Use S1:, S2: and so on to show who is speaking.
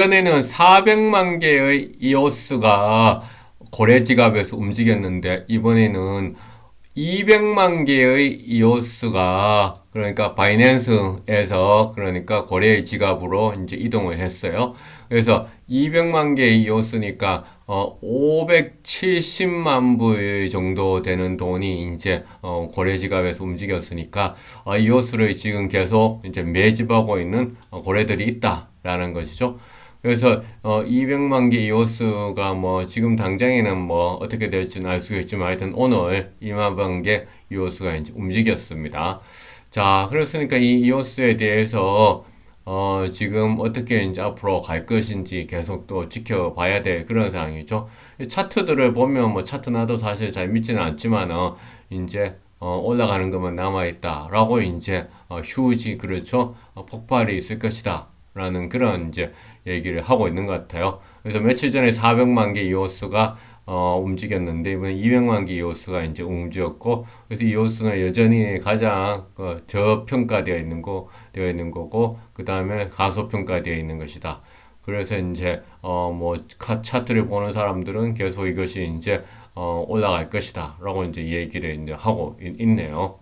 S1: 전에는 400만 개의 이오스가 거래 지갑에서 움직였는데 이번에는 200만 개의 이오스가 그러니까 바이낸스에서 그러니까 거래 지갑으로 이제 이동을 했어요. 그래서 200만 개의 이오스니까 어 570만 불 정도 되는 돈이 이제 어 거래 지갑에서 움직였으니까 어 이오스를 지금 계속 이제 매집하고 있는 어, 거래들이 있다라는 것이죠. 그래서 어 200만 개 이오스가 뭐 지금 당장에는 뭐 어떻게 될지는 알 수가 있지만 하여튼 오늘 2만 개 이오스가 이제 움직였습니다. 자, 그렇으니까 이 이오스에 대해서 어 지금 어떻게 이제 앞으로 갈 것인지 계속 또 지켜봐야 될 그런 상황이죠. 이 차트들을 보면 뭐 차트 나도 사실 잘 믿지는 않지만 어 이제 어 올라가는 것만 남아 있다라고 이제 어 휴지 그렇죠. 어 폭발이 있을 것이다. 라는 그런 이제 얘기를 하고 있는 것 같아요. 그래서 며칠 전에 400만 개 이오스가 어, 움직였는데 이번에 200만 개 이오스가 이제 움직였고 그래서 이오스는 여전히 가장 어, 저평가되어 있는 거 되어 있는 거고 그 다음에 가소평가되어 있는 것이다. 그래서 이제 어 뭐 차트를 보는 사람들은 계속 이것이 이제 어 올라갈 것이다라고 이제 얘기를 이제 하고 있, 있네요.